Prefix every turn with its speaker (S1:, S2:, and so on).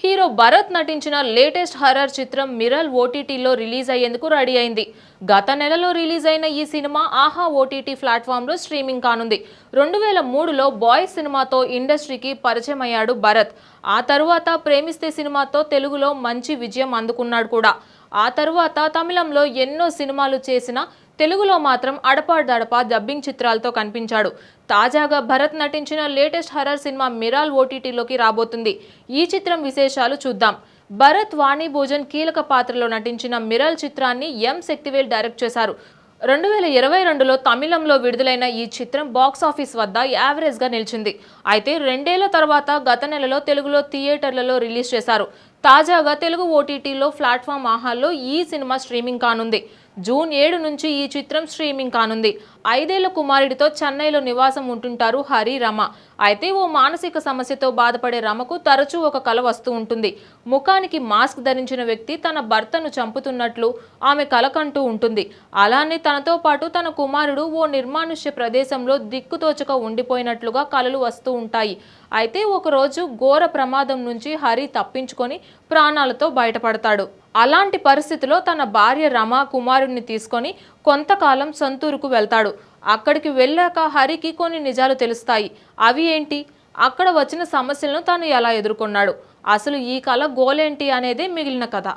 S1: Hero Bharat నటించిన latest horror చిత్రం మిరల్ ఓటీటీలో రిలీజ్ అయ్యేందుకు రెడీ అయింది. గత నెలలో రిలీజ్ అయిన ఈ సినిమా ఆహా ఓటీటీ ప్లాట్ఫామ్లో స్ట్రీమింగ్ కానుంది. రెండు వేల మూడులో బాయ్స్ సినిమాతో ఇండస్ట్రీకి పరిచయం అయ్యాడు భరత్. ఆ తరువాత ప్రేమిస్తే సినిమాతో తెలుగులో మంచి విజయం అందుకున్నాడు కూడా. ఆ తరువాత తమిళంలో ఎన్నో సినిమాలు చేసిన తెలుగులో మాత్రం అడపాదడపా డబ్బింగ్ చిత్రాలతో కనిపించాడు. తాజాగా భరత్ నటించిన లేటెస్ట్ హర్రర్ సినిమా మిరాల్ ఓటీటీలోకి రాబోతుంది. ఈ చిత్రం విశేషాలు చూద్దాం. భరత్ వాణి భోజన్ కీలక పాత్రలో నటించిన మిరాల్ చిత్రాన్ని ఎం శక్తివేల్ డైరెక్ట్ చేశారు. రెండు వేల ఇరవై రెండులో తమిళంలో విడుదలైన ఈ చిత్రం బాక్స్ ఆఫీస్ వద్ద యావరేజ్గా నిలిచింది. అయితే రెండేళ్ళ తర్వాత గత నెలలో తెలుగులో థియేటర్లలో రిలీజ్ చేశారు. తాజాగా తెలుగు ఓటీటీలో ప్లాట్ఫామ్ ఆహాల్లో ఈ సినిమా స్ట్రీమింగ్ కానుంది. జూన్ ఏడు నుంచి ఈ చిత్రం స్ట్రీమింగ్ కానుంది. ఐదేళ్ళ కుమారుడితో చెన్నైలో నివాసం ఉంటుంటారు హరి రమ. అయితే ఓ మానసిక సమస్యతో బాధపడే రమకు తరచూ ఒక కల వస్తూ ఉంటుంది. ముఖానికి మాస్క్ ధరించిన వ్యక్తి తన భర్తను చంపుతున్నట్లు ఆమె కలకంటూ ఉంటుంది. అలానే తనతో పాటు తన కుమారుడు ఓ నిర్మానుష్య ప్రదేశంలో దిక్కుతోచక ఉండిపోయినట్లుగా కలలు వస్తూ ఉంటాయి. అయితే ఒకరోజు ఘోర ప్రమాదం నుంచి హరి తప్పించుకొని ప్రాణాలతో బయటపడతాడు. అలాంటి పరిస్థితిలో తన భార్య రమ కుమారుడిని తీసుకొని కొంతకాలం సొంతూరుకు వెళ్తాడు. అక్కడికి వెళ్ళాక హరికి కొన్ని నిజాలు తెలుస్తాయి. అవి ఏంటి? అక్కడ వచ్చిన సమస్యలను తాను ఎలా ఎదుర్కొన్నాడు? అసలు ఈ కళ గోలేంటి అనేదే మిగిలిన కథ.